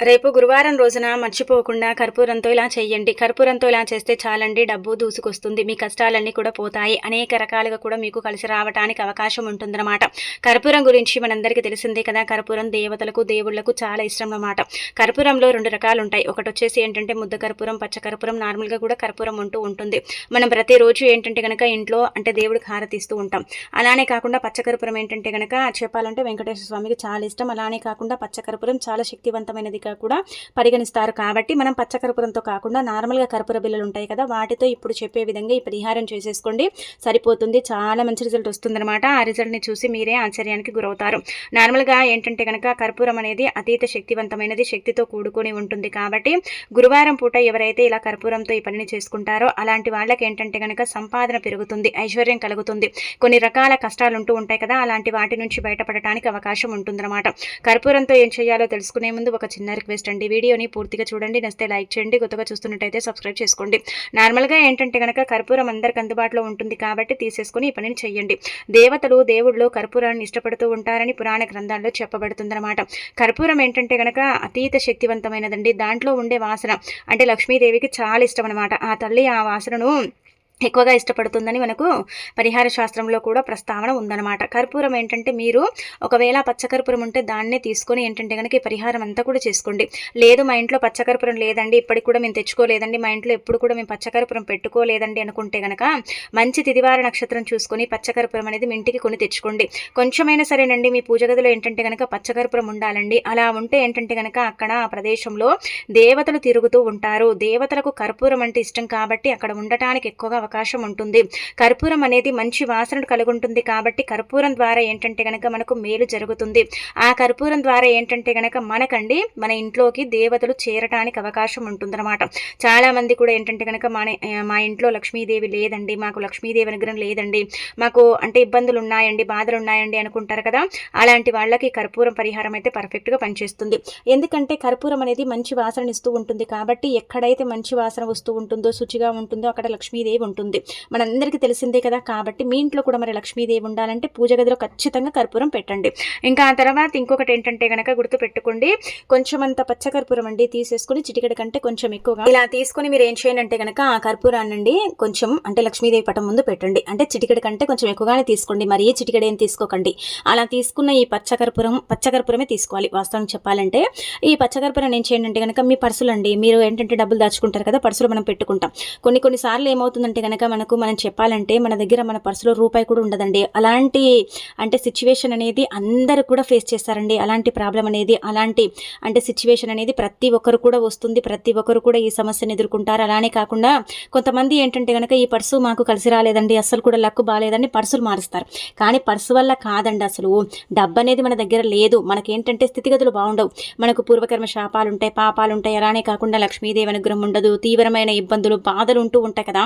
రేపు గురువారం రోజున మర్చిపోకుండా కర్పూరంతో ఇలా చేయండి కర్పూరంతో ఇలా చేస్తే చాలండి డబ్బు దూసుకొస్తుంది మీ కష్టాలన్నీ కూడా పోతాయి. అనేక రకాలుగా కూడా మీకు కలిసి రావడానికి అవకాశం ఉంటుందన్నమాట. కర్పూరం గురించి మనందరికీ తెలిసిందే కదా కర్పూరం దేవతలకు దేవుళ్ళకు చాలా ఇష్టం అన్నమాట కర్పూరంలో రెండు రకాలు ఉంటాయి ఒకటి వచ్చేసి ఏంటంటే ముద్ద కర్పూరం పచ్చ కర్పూరం నార్మల్గా కూడా కర్పూరం ఉంటూ ఉంటుంది. మనం ప్రతిరోజు ఏంటంటే కనుక ఇంట్లో అంటే దేవుడికి హారతిస్తూ ఉంటాం. అలానే కాకుండా పచ్చ కర్పూరం ఏంటంటే కనుక చెప్పాలంటే వెంకటేశ్వర స్వామికి చాలా ఇష్టం. అలానే కాకుండా పచ్చ కర్పూరం చాలా శక్తివంతమైనది గా కూడా పరిగణిస్తారు. కాబట్టి మనం పచ్చ కర్పూరంతో కాకుండా నార్మల్గా కర్పూర బిల్లలు ఉంటాయి కదా వాటితో ఇప్పుడు చెప్పే విధంగా ఈ పరిహారం చేసేసుకోండి. సరిపోతుంది. చాలా మంచి రిజల్ట్ వస్తుందన్నమాట. ఆ రిజల్ట్ని చూసి మీరే ఆశ్చర్యానికి గురవుతారు. నార్మల్గా ఏంటంటే కనుక కర్పూరం అనేది అతీత శక్తివంతమైనది శక్తితో కూడుకొని ఉంటుంది కాబట్టి గురువారం పూట ఎవరైతే ఇలా కర్పూరంతో ఈ పనిని చేసుకుంటారో అలాంటి వాళ్ళకి ఏంటంటే కనుక సంపాదన పెరుగుతుంది ఐశ్వర్యం కలుగుతుంది. కొన్ని రకాల కష్టాలు ఉంటూ ఉంటాయి కదా అలాంటి వాటి నుంచి బయటపడటానికి అవకాశం ఉంటుందన్నమాట. కర్పూరంతో ఏం చేయాలో తెలుసుకునే ముందు ఒక చిన్న రిక్వెస్ట్ అండి. వీడియోని పూర్తిగా చూడండి. నస్తే లైక్ చేయండి. కొత్తగా చూస్తున్నట్టయితే సబ్స్క్రైబ్ చేసుకోండి. నార్మల్గా ఏంటంటే కనుక కర్పూరం అందరికి అందుబాటులో ఉంటుంది కాబట్టి తీసేసుకుని ఈ పనిని చేయండి. దేవతలు దేవుళ్ళు కర్పూరాన్ని ఇష్టపడుతూ ఉంటారని పురాణ గ్రంథాల్లో చెప్పబడుతుందన్నమాట. కర్పూరం ఏంటంటే కనుక అతీత శక్తివంతమైనదండి. దాంట్లో ఉండే వాసన అంటే లక్ష్మీదేవికి చాలా ఇష్టం అనమాట ఆ తల్లి ఆ వాసనను ఎక్కువగా ఇష్టపడుతుందని మనకు పరిహార శాస్త్రంలో కూడా ప్రస్తావన ఉందన్నమాట. కర్పూరం ఏంటంటే మీరు ఒకవేళ పచ్చకర్పూరం ఉంటే దాన్నే తీసుకొని ఏంటంటే కనుక ఈ పరిహారం అంతా కూడా చేసుకోండి. లేదు మా ఇంట్లో పచ్చకర్పూరం లేదండి ఇప్పటికి కూడా మేము తెచ్చుకోలేదండి మా ఇంట్లో ఎప్పుడు కూడా మేము పచ్చకర్పూరం పెట్టుకోలేదండి అనుకుంటే కనుక మంచి తిదివార నక్షత్రం చూసుకొని పచ్చకర్పూరం అనేది మీ ఇంటికి కొని తెచ్చుకోండి. కొంచెమైనా సరేనండి మీ పూజ గదిలో ఏంటంటే కనుక పచ్చకర్పూరం ఉండాలండి. అలా ఉంటే ఏంటంటే కనుక అక్కడ ఆ ప్రదేశంలో దేవతలు తిరుగుతూ ఉంటారు. దేవతలకు కర్పూరం అంటే ఇష్టం కాబట్టి అక్కడ ఉండటానికి ఎక్కువగా అవకాశం ఉంటుంది. కర్పూరం అనేది మంచి వాసన కలిగి ఉంటుంది కాబట్టి కర్పూరం ద్వారా ఏంటంటే కనుక మనకు మేలు జరుగుతుంది. ఆ కర్పూరం ద్వారా ఏంటంటే కనుక మనకండి మన ఇంట్లోకి దేవతలు చేరటానికి అవకాశం ఉంటుందన్నమాట. చాలా మంది కూడా ఏంటంటే కనుక మన మా ఇంట్లో లక్ష్మీదేవి లేదండి మాకు లక్ష్మీదేవి అనుగ్రహం లేదండి మాకు అంటే ఇబ్బందులు ఉన్నాయండి బాధలు ఉన్నాయండి అనుకుంటారు కదా అలాంటి వాళ్ళకి కర్పూరం పరిహారం అయితే పర్ఫెక్ట్గా పనిచేస్తుంది. ఎందుకంటే కర్పూరం అనేది మంచి వాసన ఇస్తూ ఉంటుంది కాబట్టి ఎక్కడైతే మంచి వాసన వస్తూ ఉంటుందో శుచిగా ఉంటుందో అక్కడ లక్ష్మీదేవి ఉంటుంది ఉంటుంది. మనందరికీ తెలిసిందే కదా కాబట్టి మీ ఇంట్లో కూడా మరి లక్ష్మీదేవి ఉండాలంటే పూజ గదిలో ఖచ్చితంగా కర్పూరం పెట్టండి. ఇంకా ఆ తర్వాత ఇంకొకటి ఏంటంటే కనుక గుర్తు పెట్టుకోండి కొంచెం అంత పచ్చకర్పూరం అండి తీసేసుకుని చిటికెడ కంటే కొంచెం ఎక్కువగా. ఇలా తీసుకుని మీరు ఏం చేయండి అంటే కనుక ఆ కర్పూరాన్ని కొంచెం అంటే లక్ష్మీదేవి పటం ముందు పెట్టండి. అంటే చిటికెడ కంటే కొంచెం ఎక్కువగానే తీసుకోండి మరి చిటికెడ ఏం తీసుకోకండి. అలా తీసుకున్న ఈ పచ్చకర్పూరం పచ్చకర్పూరమే తీసుకోవాలి వాస్తవం చెప్పాలంటే. ఈ పచ్చకర్పూరం ఏం చేయండి అంటే కనుక మీ పర్సులు అండి మీరు ఏంటంటే డబ్బులు దాచుకుంటారు కదా పర్సులు మనం పెట్టుకుంటాం. కొన్ని కొన్ని సార్లు ఏమవుతుందంటే కనుక మనకు మనం చెప్పాలంటే మన దగ్గర మన పర్సులో రూపాయి కూడా ఉండదండి. అలాంటి అంటే సిచ్యువేషన్ అనేది అందరూ కూడా ఫేస్ చేస్తారండి. అలాంటి ప్రాబ్లం అనేది అలాంటి అంటే సిచ్యువేషన్ అనేది ప్రతి ఒక్కరు కూడా వస్తుంది. ప్రతి ఒక్కరు కూడా ఈ సమస్యను ఎదుర్కొంటారు. అలానే కాకుండా కొంతమంది ఏంటంటే కనుక ఈ పర్సు మాకు కలిసి రాలేదండి అసలు కూడా లక్ బాగాలేదని పర్సులు మారుస్తారు. కానీ పర్సు వల్ల కాదండి అసలు. డబ్బు అనేది మన దగ్గర లేదు. మనకేంటంటే స్థితిగతులు బాగుండవు. మనకు పూర్వకర్మ శాపాలు ఉంటాయి పాపాలు ఉంటాయి అలానే కాకుండా లక్ష్మీదేవి అనుగ్రహం ఉండదు. తీవ్రమైన ఇబ్బందులు బాధలు ఉంటూ ఉంటాయి కదా.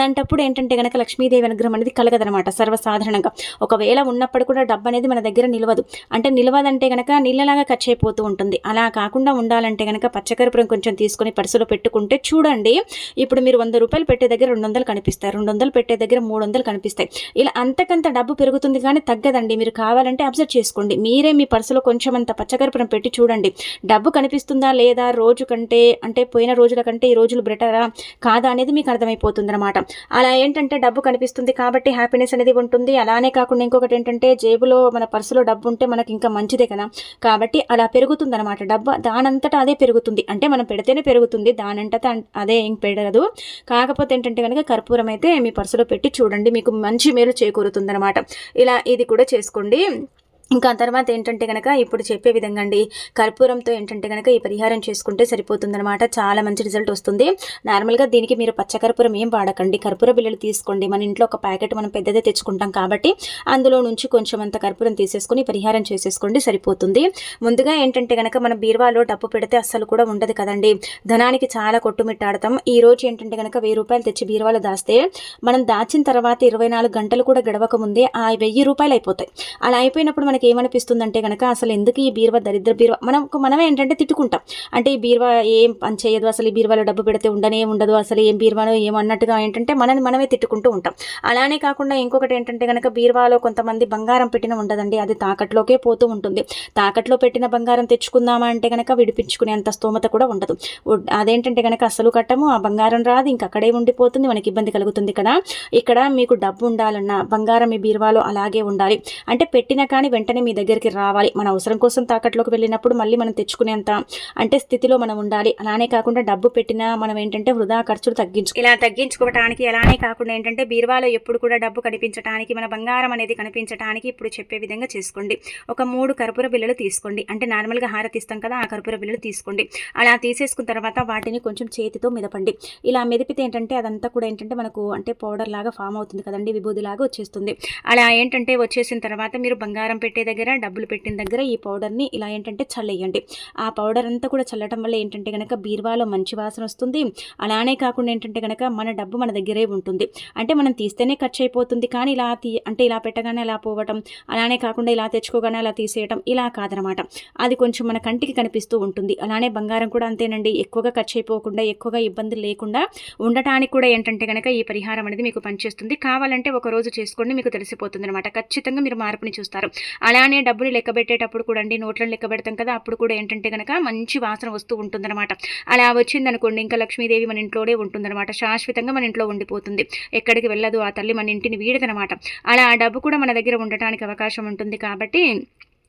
అలాంటప్పుడు ఏంటంటే కనుక లక్ష్మీదేవి అనుగ్రహం అనేది కలగదనమాట సర్వసాధారణంగా. ఒకవేళ ఉన్నప్పుడు కూడా డబ్బు అనేది మన దగ్గర నిలవదు. అంటే నిలవదంటే కనుక నీళ్ళలాగా ఖర్చు అయిపోతూ ఉంటుంది. అలా కాకుండా ఉండాలంటే కనుక పచ్చకర్పూరం కొంచెం తీసుకొని పర్సులో పెట్టుకుంటే చూడండి ఇప్పుడు మీరు వంద రూపాయలు పెట్టే దగ్గర రెండు వందలు కనిపిస్తాయి. రెండు వందలు పెట్టే దగ్గర మూడు వందలు కనిపిస్తాయి. ఇలా అంతకంత డబ్బు పెరుగుతుంది కానీ తగ్గదండి. మీరు కావాలంటే అబ్జర్వ్ చేసుకోండి. మీరే మీ పర్సులో కొంచెం అంత పచ్చకర్పూరం పెట్టి చూడండి. డబ్బు కనిపిస్తుందా లేదా రోజు కంటే అంటే పోయిన రోజుల కంటే ఈ రోజులు బెటరా కాదా అనేది మీకు అర్థమైపోతుంది అనమాట అలా ఏంటంటే డబ్బు కనిపిస్తుంది కాబట్టి హ్యాపీనెస్ అనేది ఉంటుంది. అలానే కాకుండా ఇంకొకటి ఏంటంటే జేబులో మన పర్సులో డబ్బు ఉంటే మనకి ఇంకా మంచిదే కదా. కాబట్టి అలా పెరుగుతుంది అనమాట డబ్బు దానంతటా అదే పెరుగుతుంది. అంటే మనం పెడితేనే పెరుగుతుంది. దానంతటా అదే ఏం పెరగదు కాకపోతే ఏంటంటే కనుక కర్పూరం అయితే మీ పర్సులో పెట్టి చూడండి. మీకు మంచి మేలు చేకూరుతుంది అనమాట ఇలా ఇది కూడా చేసుకోండి. ఇంకా తర్వాత ఏంటంటే కనుక ఇప్పుడు చెప్పే విధంగా అండి కర్పూరంతో ఏంటంటే కనుక ఈ పరిహారం చేసుకుంటే సరిపోతుందనమాట చాలా మంచి రిజల్ట్ వస్తుంది. నార్మల్గా దీనికి మీరు పచ్చకర్పూరం ఏం వాడకండి. కర్పూర బిల్లలు తీసుకోండి. మన ఇంట్లో ఒక ప్యాకెట్ మనం పెద్దదే తెచ్చుకుంటాం కాబట్టి అందులో నుంచి కొంచెం అంత కర్పూరం తీసేసుకుని పరిహారం చేసేసుకోండి సరిపోతుంది. ముందుగా ఏంటంటే కనుక మన బీరువాలో డబ్బు పెడితే అస్సలు కూడా ఉండదు కదండి. ధనానికి చాలా కొట్టుమిట్టాడతాం. ఈ రోజు ఏంటంటే కనుక వెయ్యి రూపాయలు తెచ్చి బీరువాలు దాస్తే మనం దాచిన తర్వాత ఇరవై నాలుగు గంటలు కూడా గడవక ముందే ఆ వెయ్యి రూపాయలు అయిపోతాయి. అలా అయిపోయినప్పుడు మనకి మనకి ఏమనిపిస్తుందంటే కనుక అసలు ఎందుకు ఈ బీరువా దరిద్ర బీరువా? మనం మనమే ఏంటంటే తిట్టుకుంటాం. అంటే ఈ బీరువా ఏం పని చేయదు అసలు ఈ బీరువాలో డబ్బు పెడితే ఉండనే ఉండదు అసలు ఏం బీరువాలో ఏమన్నట్టుగా ఏంటంటే మనని మనమే తిట్టుకుంటూ ఉంటాం. అలానే కాకుండా ఇంకొకటి ఏంటంటే కనుక బీరువాలో కొంతమంది బంగారం పెట్టిన ఉండదండి అది తాకట్లోకే పోతూ ఉంటుంది. తాకట్లో పెట్టిన బంగారం తెచ్చుకుందామా అంటే కనుక విడిపించుకునే అంత స్తోమత కూడా ఉండదు. అదేంటంటే కనుక అసలు కట్టము ఆ బంగారం రాదు ఇంక అక్కడే ఉండిపోతుంది మనకి ఇబ్బంది కలుగుతుంది కదా. ఇక్కడ మీకు డబ్బు ఉండాలన్నా బంగారం మీ బీరువాలో అలాగే ఉండాలి. అంటే పెట్టినా కానీ వెంటనే మీ దగ్గరికి రావాలి. మన అవసరం కోసం తాకట్లోకి వెళ్ళినప్పుడు మళ్ళీ మనం తెచ్చుకునేంత అంటే స్థితిలో మనం ఉండాలి. అలానే కాకుండా డబ్బు పెట్టినా మనం ఏంటంటే వృధా ఖర్చులు తగ్గించు ఇలా తగ్గించుకోవటానికి అలానే కాకుండా ఏంటంటే బీరువాలో ఎప్పుడు కూడా డబ్బు కనిపించడానికి మన బంగారం అనేది కనిపించడానికి ఇప్పుడు చెప్పే విధంగా చేసుకోండి. ఒక మూడు కర్పూర బిల్లలు తీసుకోండి. అంటే నార్మల్గా హారతి ఇస్తాం కదా ఆ కర్పూర బిల్లలు తీసుకోండి. అలా తీసేసుకున్న తర్వాత వాటిని కొంచెం చేతితో మెదపండి. ఇలా మెదిపితే ఏంటంటే అదంతా కూడా ఏంటంటే మనకు అంటే పౌడర్ లాగా ఫామ్ అవుతుంది కదండి విభూది లాగా వచ్చేస్తుంది. అలా ఏంటంటే వచ్చేసిన తర్వాత మీరు బంగారం పెట్టి పెట్టే దగ్గర డబ్బులు పెట్టిన దగ్గర ఈ పౌడర్ని ఇలా ఏంటంటే చల్లేయండి. ఆ పౌడర్ అంతా కూడా చల్లటం వల్ల ఏంటంటే కనుక బీరువాలో మంచి వాసన వస్తుంది. అలానే కాకుండా ఏంటంటే కనుక మన డబ్బు మన దగ్గరే ఉంటుంది. అంటే మనం తీస్తేనే ఖర్చు అయిపోతుంది కానీ ఇలా తీ అంటే ఇలా పెట్టగానే అలా పోవటం అలానే కాకుండా ఇలా తెచ్చుకోగానే అలా తీసేయటం ఇలా కాదనమాట. అది కొంచెం మన కంటికి కనిపిస్తూ ఉంటుంది. అలానే బంగారం కూడా అంతేనండి. ఎక్కువగా ఖర్చు అయిపోకుండా ఎక్కువగా ఇబ్బందులు లేకుండా ఉండటానికి కూడా ఏంటంటే కనుక ఈ పరిహారం అనేది మీకు పనిచేస్తుంది. కావాలంటే ఒక రోజు చేసుకోండి మీకు తెలిసిపోతుంది అనమాట ఖచ్చితంగా మీరు మార్పుని చూస్తారు. అలానే డబ్బులు లెక్క పెట్టేటప్పుడు కూడా అండి నోట్లను లెక్క పెడతాం కదా అప్పుడు కూడా ఏంటంటే కనుక మంచి వాసన వస్తూ ఉంటుందన్నమాట. అలా వచ్చిందనుకోండి ఇంకా లక్ష్మీదేవి మన ఇంట్లోనే ఉంటుందన్నమాట. శాశ్వతంగా మన ఇంట్లో ఉండిపోతుంది. ఎక్కడికి వెళ్ళదు ఆ తల్లి మన ఇంటిని వీడదనమాట అలా ఆ డబ్బు కూడా మన దగ్గర ఉండటానికి అవకాశం ఉంటుంది కాబట్టి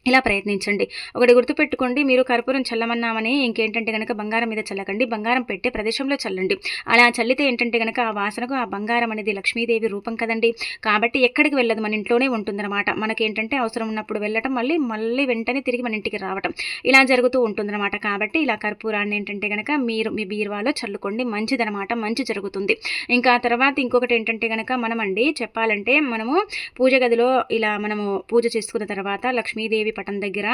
ఇలా ప్రయత్నించండి. ఒకటి గుర్తుపెట్టుకోండి మీరు కర్పూరం చల్లమన్నామని ఇంకేంటంటే కనుక బంగారం మీద చల్లకండి బంగారం పెట్టే ప్రదేశంలో చల్లండి. అలా చల్లితే ఏంటంటే కనుక ఆ వాసనకు ఆ బంగారం అనేది లక్ష్మీదేవి రూపం కదండి. కాబట్టి ఎక్కడికి వెళ్ళదు మన ఇంట్లోనే ఉంటుందన్నమాట. మనకేంటంటే అవసరం ఉన్నప్పుడు వెళ్ళటం మళ్ళీ మళ్ళీ వెంటనే తిరిగి మన ఇంటికి రావటం. ఇలా జరుగుతూ ఉంటుందన్నమాట. కాబట్టి ఇలా కర్పూరాన్ని ఏంటంటే కనుక మీరు మీ బీరువాలో చల్లుకోండి. మంచిదనమాట మంచి జరుగుతుంది. ఇంకా తర్వాత ఇంకొకటి ఏంటంటే కనుక మనమండి చెప్పాలంటే మనము పూజ గదిలో ఇలా మనము పూజ చేసుకున్న తర్వాత లక్ష్మీదేవి పటం దగ్గర.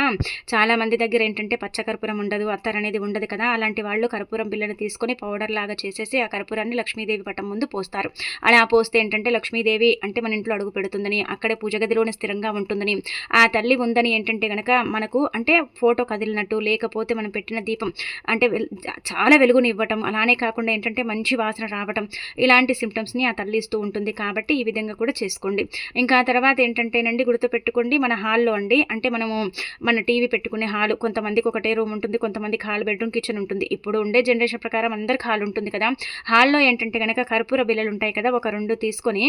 చాలా మంది దగ్గర ఏంటంటే పచ్చకర్పూరం ఉండదు అత్తర్ అనేది ఉండదు కదా. అలాంటి వాళ్ళు కర్పూరం బిళ్ళను తీసుకొని పౌడర్ లాగా చేసేసి ఆ కర్పూరాన్ని లక్ష్మీదేవి పటం ముందు పోస్తారు. అలా పోస్తే ఏంటంటే లక్ష్మీదేవి అంటే మన ఇంట్లో అడుగు పెడుతుందని అక్కడే పూజ గదిలోనే స్థిరంగా ఉంటుందని. ఆ తల్లి ఉందని ఏంటంటే కనుక మనకు అంటే ఫోటో కదిలినట్టు లేకపోతే మనం పెట్టిన దీపం అంటే వెల్- చాలా వెలుగుని ఇవ్వటం అలానే కాకుండా ఏంటంటే మంచి వాసన రావటం ఇలాంటి సిమ్టమ్స్ని ఆ తల్లి ఇస్తూ ఉంటుంది కాబట్టి ఈ విధంగా కూడా చేసుకోండి. ఇంకా తర్వాత ఏంటంటేనండి గుర్తుపెట్టుకోండి మన హాల్లో అండి అంటే మనం మనము మన టీవీ పెట్టుకునే హాలు కొంతమందికి ఒకటే రూమ్ ఉంటుంది కొంతమందికి హాల్ బెడ్రూమ్ కిచెన్ ఉంటుంది. ఇప్పుడు ఉండే జనరేషన్ ప్రకారం అందరికి హాల్ ఉంటుంది కదా. హాల్లో ఏంటంటే కనుక కర్పూర బిల్లలు ఉంటాయి కదా ఒక రెండు తీసుకొని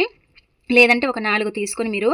లేదంటే ఒక నాలుగు తీసుకొని మీరు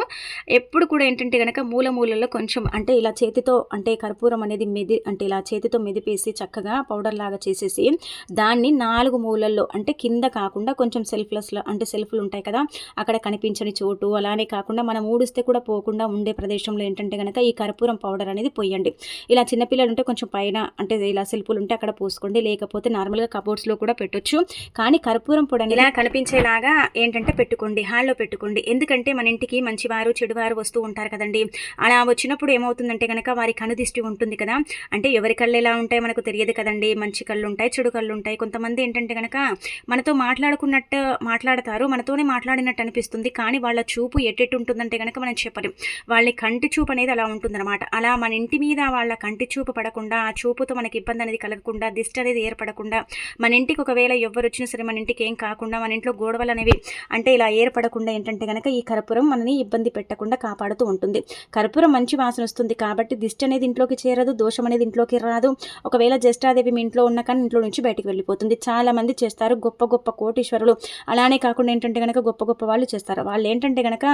ఎప్పుడు కూడా ఏంటంటే కనుక మూల మూలలో కొంచెం అంటే ఇలా చేతితో అంటే కర్పూరం అనేది మెది అంటే ఇలా చేతితో మెదిపేసి చక్కగా పౌడర్ లాగా చేసేసి దాన్ని నాలుగు మూలల్లో అంటే కింద కాకుండా కొంచెం సెల్ఫ్లెస్లో అంటే సెల్ఫ్లు ఉంటాయి కదా అక్కడ కనిపించని చోటు అలానే కాకుండా మనం ఊడిస్తే కూడా పోకుండా ఉండే ప్రదేశంలో ఏంటంటే కనుక ఈ కర్పూరం పౌడర్ అనేది పోయండి ఇలా చిన్నపిల్లలు ఉంటే కొంచెం పైన అంటే ఇలా సెల్ఫ్లు ఉంటే అక్కడ పోసుకోండి లేకపోతే నార్మల్గా కబోర్డ్స్లో కూడా పెట్టొచ్చు. కానీ కర్పూరం పొడి ఇలా కనిపించేలాగా ఏంటంటే పెట్టుకోండి హాల్లో పెట్టుకోండి. ఎందుకంటే మన ఇంటికి మంచివారు చెడువారు వస్తూ ఉంటారు కదండి. అలా వచ్చినప్పుడు ఏమవుతుందంటే కనుక వారి కనుదిష్టి ఉంటుంది కదా. అంటే ఎవరి కళ్ళు ఎలా ఉంటాయి మనకు తెలియదు కదండి. మంచి కళ్ళు ఉంటాయి చెడు కళ్ళు ఉంటాయి. కొంతమంది ఏంటంటే కనుక మనతో మాట్లాడుకున్నట్టు మాట్లాడతారు మనతోనే మాట్లాడినట్టు అనిపిస్తుంది. కానీ వాళ్ళ చూపు ఎట్టెట్టు ఉంటుందంటే కనుక మనం చెప్పలేం. వాళ్ళ కంటి చూపు అనేది అలా ఉంటుందన్నమాట. అలా మన ఇంటి మీద వాళ్ళ కంటి చూపు పడకుండా ఆ చూపుతో మనకి ఇబ్బంది అనేది కలగకుండా దిష్టి అనేది ఏర్పడకుండా మన ఇంటికి ఒకవేళ ఎవరు వచ్చినా సరే మన ఇంటికి ఏం కాకుండా మన ఇంట్లో గొడవలు అనేవి అంటే ఇలా ఏర్పడకుండా ఏంటంటే కనుక ఈ కర్పూరం మనని ఇబ్బంది పెట్టకుండా కాపాడుతూ ఉంటుంది. కర్పూరం మంచి వాసన వస్తుంది కాబట్టి దిష్టి అనేది ఇంట్లోకి చేరదు దోషం అనేది ఇంట్లోకి రాదు. ఒకవేళ జ్యేష్ఠాదేవి మీ ఇంట్లో ఉన్న కానీ ఇంట్లో నుంచి బయటకు వెళ్ళిపోతుంది. చాలా మంది చేస్తారు గొప్ప గొప్ప కోటీశ్వరులు. అలానే కాకుండా ఏంటంటే కనుక గొప్ప గొప్ప వాళ్ళు చేస్తారు. వాళ్ళు ఏంటంటే కనుక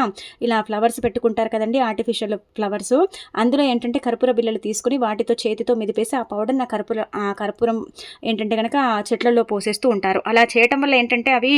ఇలా ఫ్లవర్స్ పెట్టుకుంటారు కదండి ఆర్టిఫిషియల్ ఫ్లవర్స్. అందులో ఏంటంటే కర్పూర బిల్లలు తీసుకుని వాటితో చేతితో మెదిపేసి ఆ పౌడర్ నా కర్పూర ఆ కర్పూరం ఏంటంటే కనుక ఆ చెట్లలో పోసేస్తూ ఉంటారు. అలా చేయటం వల్ల ఏంటంటే అవి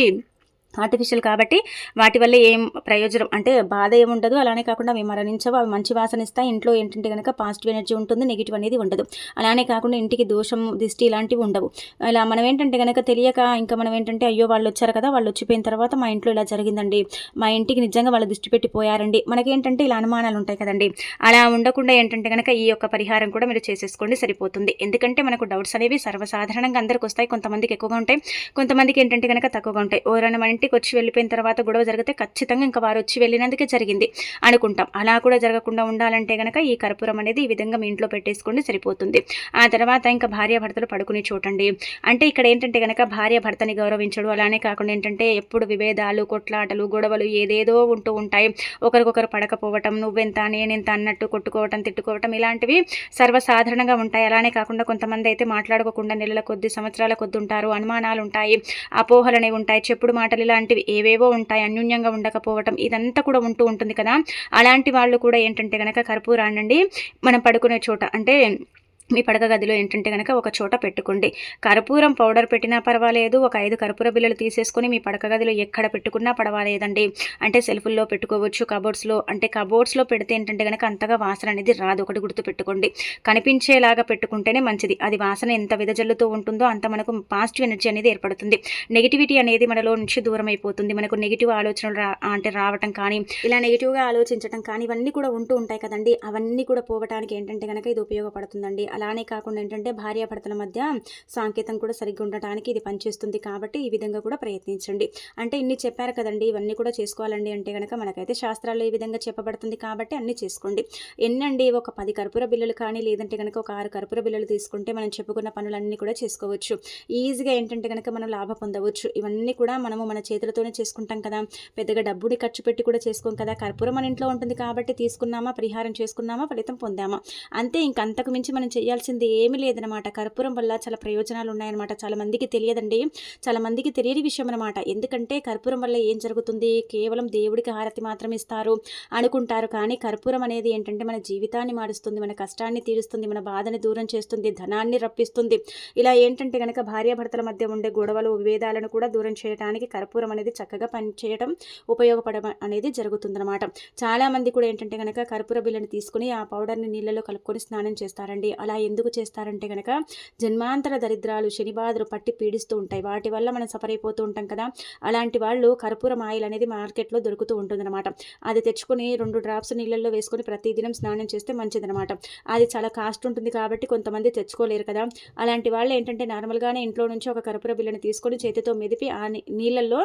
ఆర్టిఫిషియల్ కాబట్టి వాటి వల్ల ఏం ప్రయోజనం అంటే బాధ ఏముండదు అలానే కాకుండా అవి మరణించవు. అవి మంచి వాసన ఇస్తాయి. ఇంట్లో ఏంటంటే కనుక పాజిటివ్ ఎనర్జీ ఉంటుంది నెగిటివ్ అనేది ఉండదు. అలానే కాకుండా ఇంటికి దోషం దిష్టి ఇలాంటివి ఉండవు. ఇలా మనం ఏంటంటే కనుక తెలియక ఇంకా మనం ఏంటంటే అయ్యో వాళ్ళు వచ్చారు కదా వాళ్ళు వచ్చిపోయిన తర్వాత మా ఇంట్లో ఇలా జరిగిందండి. మా ఇంటికి నిజంగా వాళ్ళు దృష్టి పెట్టి పోయారండి మనకేంటంటే ఇలా అనుమానాలు ఉంటాయి కదండి. అలా ఉండకుండా ఏంటంటే కనుక ఈ యొక్క పరిహారం కూడా మీరు చేసేసుకోండి సరిపోతుంది. ఎందుకంటే మనకు డౌట్స్ అనేవి సర్వసాధారణంగా అందరికి వస్తాయి. కొంతమందికి ఎక్కువగా ఉంటాయి. కొంతమందికి ఏంటంటే కనుక తక్కువగా ఉంటాయి. ఎవరైనా మన ఇంటికి వచ్చి వెళ్ళిపోయిన తర్వాత గొడవ జరిగితే ఖచ్చితంగా ఇంకా వారు వచ్చి వెళ్ళినందుకే జరిగింది అనుకుంటాం. అలా కూడా జరగకుండా ఉండాలంటే గనక ఈ కర్పూరం అనేది ఈ విధంగా మీ ఇంట్లో పెట్టేసుకోండి సరిపోతుంది. ఆ తర్వాత ఇంకా భార్య భర్తలు పడుకుని చూడండి అంటే ఇక్కడ ఏంటంటే కనుక భార్య భర్తని గౌరవించడు. అలానే కాకుండా ఏంటంటే ఎప్పుడు విభేదాలు కొట్లాటలు గొడవలు ఏదేదో ఉంటూ ఉంటాయి. ఒకరికొకరు పడకపోవటం నువ్వెంత నేనెంత అన్నట్టు కొట్టుకోవటం తిట్టుకోవటం ఇలాంటివి సర్వసాధారణంగా ఉంటాయి. అలానే కాకుండా కొంతమంది అయితే మాట్లాడుకోకుండా నెలల కొద్ది సంవత్సరాల కొద్ది ఉంటారు. అనుమానాలు ఉంటాయి. అపోహలు అనేవి ఉంటాయి. చెప్పుడు మాటలు ఇలాంటివి ఏవేవో ఉంటాయి అన్యూన్యంగా ఉండకపోవటం ఇదంతా కూడా ఉంటూ ఉంటుంది కదా. అలాంటి వాళ్ళు కూడా ఏంటంటే కనుక కర్పూరాన్నండి మనం పడుకునే చోట అంటే మీ పడక గదిలో ఏంటంటే కనుక ఒక చోట పెట్టుకోండి. కర్పూరం పౌడర్ పెట్టినా పర్వాలేదు. ఒక ఐదు కర్పూర బిల్లలు తీసేసుకొని మీ పడక గదిలో ఎక్కడ పెట్టుకున్నా పర్వాలేదండి. అంటే సెల్ఫుల్లో పెట్టుకోవచ్చు కబోర్డ్స్లో అంటే కబోర్డ్స్లో పెడితే ఏంటంటే కనుక అంతగా వాసన అనేది రాదు. ఒకటి గుర్తు పెట్టుకోండి. కనిపించేలాగా పెట్టుకుంటేనే మంచిది. అది వాసన ఎంత విదజల్లుతూ ఉంటుందో అంత మనకు పాజిటివ్ ఎనర్జీ అనేది ఏర్పడుతుంది. నెగిటివిటీ అనేది మనలో నుంచి దూరం అయిపోతుంది. మనకు నెగిటివ్ ఆలోచనలు రా అంటే రావటం కానీ ఇలా నెగిటివ్గా ఆలోచించడం కానీ ఇవన్నీ కూడా ఉంటూ ఉంటాయి కదండి. అవన్నీ కూడా పోవటానికి ఏంటంటే కనుక ఇది ఉపయోగపడుతుందండి. అలానే కాకుండా ఏంటంటే భార్యాభర్తల మధ్య సాంకేతం కూడా సరిగ్గా ఉండటానికి ఇది పనిచేస్తుంది కాబట్టి ఈ విధంగా కూడా ప్రయత్నించండి. అంటే ఇన్ని చెప్పారు కదండి ఇవన్నీ కూడా చేసుకోవాలండి అంటే కనుక మనకైతే శాస్త్రాల్లో ఈ విధంగా చెప్పబడుతుంది కాబట్టి అన్నీ చేసుకోండి. ఎన్నండి ఒక పది కర్పూర బిల్లలు కానీ లేదంటే కనుక ఒక ఆరు కర్పూర బిల్లులు తీసుకుంటే మనం చెప్పుకున్న పనులన్నీ కూడా చేసుకోవచ్చు. ఈజీగా ఏంటంటే కనుక మనం లాభ పొందవచ్చు. ఇవన్నీ కూడా మనము మన చేతులతోనే చేసుకుంటాం కదా. పెద్దగా డబ్బుని ఖర్చు పెట్టి కూడా చేసుకోం కదా. కర్పూరం మన ఇంట్లో ఉంటుంది కాబట్టి తీసుకున్నామా పరిహారం చేసుకున్నామా ఫలితం పొందామా? అంతే ఇంకంతకు మించి మనం చేయాల్సింది ఏమీ లేదనమాట కర్పూరం వల్ల చాలా ప్రయోజనాలు ఉన్నాయన్నమాట చాలా మందికి తెలియదండి. చాలా మందికి తెలియని విషయం అనమాట ఎందుకంటే కర్పూరం వల్ల ఏం జరుగుతుంది? కేవలం దేవుడికి హారతి మాత్రం ఇస్తారు అనుకుంటారు. కానీ కర్పూరం అనేది ఏంటంటే మన జీవితాన్ని మారుస్తుంది మన కష్టాన్ని తీరుస్తుంది మన బాధని దూరం చేస్తుంది ధనాన్ని రప్పిస్తుంది. ఇలా ఏంటంటే కనుక భార్యాభర్తల మధ్య ఉండే గొడవలు విభేదాలను కూడా దూరం చేయడానికి కర్పూరం అనేది చక్కగా పనిచేయడం ఉపయోగపడడం అనేది జరుగుతుందన్నమాట. చాలామంది కూడా ఏంటంటే కనుక కర్పూర బిల్లని తీసుకుని ఆ పౌడర్ని నీళ్ళలో కలుపుకొని స్నానం చేస్తారండి. అలా ఎందుకు చేస్తారంటే కనుక జన్మాంతర దరిద్రాలు శనిబాధలు పట్టి పీడిస్తూ ఉంటాయి. వాటి వల్ల మనం సఫర్ అయిపోతూ ఉంటాం కదా. అలాంటి వాళ్ళు కర్పూరం ఆయిల్ అనేది మార్కెట్లో దొరుకుతూ ఉంటుందన్నమాట. అది తెచ్చుకొని రెండు డ్రాప్స్ నీళ్ళల్లో వేసుకొని ప్రతిదినం స్నానం చేస్తే మంచిదనమాట అది చాలా కాస్ట్ ఉంటుంది కాబట్టి కొంతమంది తెచ్చుకోలేరు కదా. అలాంటి వాళ్ళు ఏంటంటే నార్మల్గానే ఇంట్లో నుంచి ఒక కర్పూర బిల్లని తీసుకొని చేతితో మెదిపి ఆ నీళ్ళల్లో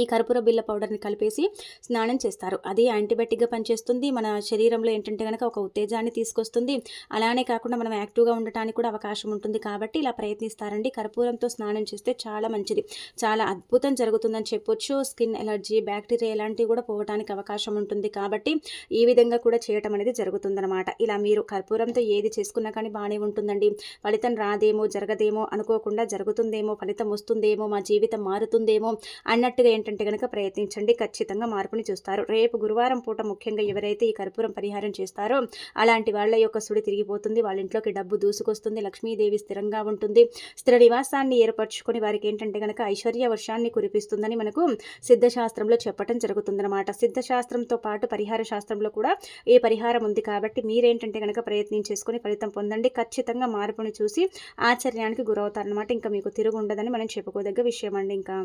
ఈ కర్పూర బిళ్ళ పౌడర్ని కలిపేసి స్నానం చేస్తారు. అది యాంటీబయాటిక్గా పనిచేస్తుంది. మన శరీరంలో ఏంటంటే కనుక ఒక ఉత్తేజాన్ని తీసుకొస్తుంది. అలానే కాకుండా మనం యాక్టివ్గా ఉండటానికి కూడా అవకాశం ఉంటుంది కాబట్టి ఇలా ప్రయత్నిస్తారండి. కర్పూరంతో స్నానం చేస్తే చాలా మంచిది. చాలా అద్భుతం జరుగుతుందని చెప్పొచ్చు. స్కిన్ ఎలర్జీ బ్యాక్టీరియా ఇలాంటివి కూడా పోవడానికి అవకాశం ఉంటుంది కాబట్టి ఈ విధంగా కూడా చేయటం అనేది జరుగుతుందన్నమాట. ఇలా మీరు కర్పూరంతో ఏది చేసుకున్నా కానీ బాగానే ఉంటుందండి. ఫలితం రాదేమో జరగదేమో అనుకోకుండా జరుగుతుందేమో ఫలితం వస్తుందేమో మా జీవితం మారుతుందేమో అన్నట్టుగా ఏంటంటే కనుక ప్రయత్నించండి. ఖచ్చితంగా మార్పుని చూస్తారు. రేపు గురువారం పూట ముఖ్యంగా ఎవరైతే ఈ కర్పూరం పరిహారం చేస్తారో అలాంటి వాళ్ళ యొక్క సుడి తిరిగిపోతుంది. వాళ్ళ ఇంట్లోకి డబ్బు దూసుకొస్తుంది. లక్ష్మీదేవి స్థిరంగా ఉంటుంది. స్థిర నివాసాన్ని ఏర్పరచుకొని వారికి ఏంటంటే కనుక ఐశ్వర్య వర్షాన్ని కురిపిస్తుందని మనకు సిద్ధశాస్త్రంలో చెప్పడం జరుగుతుందన్నమాట. సిద్ధశాస్త్రంతో పాటు పరిహార శాస్త్రంలో కూడా ఈ పరిహారం ఉంది కాబట్టి మీరేంటంటే కనుక ప్రయత్నించేసుకొని ఫలితం పొందండి. ఖచ్చితంగా మార్పుని చూసి ఆశ్చర్యానికి గురవుతారనమాట ఇంకా మీకు తిరుగు ఉండదని మనం చెప్పుకోదగ్గ విషయం అండి ఇంకా.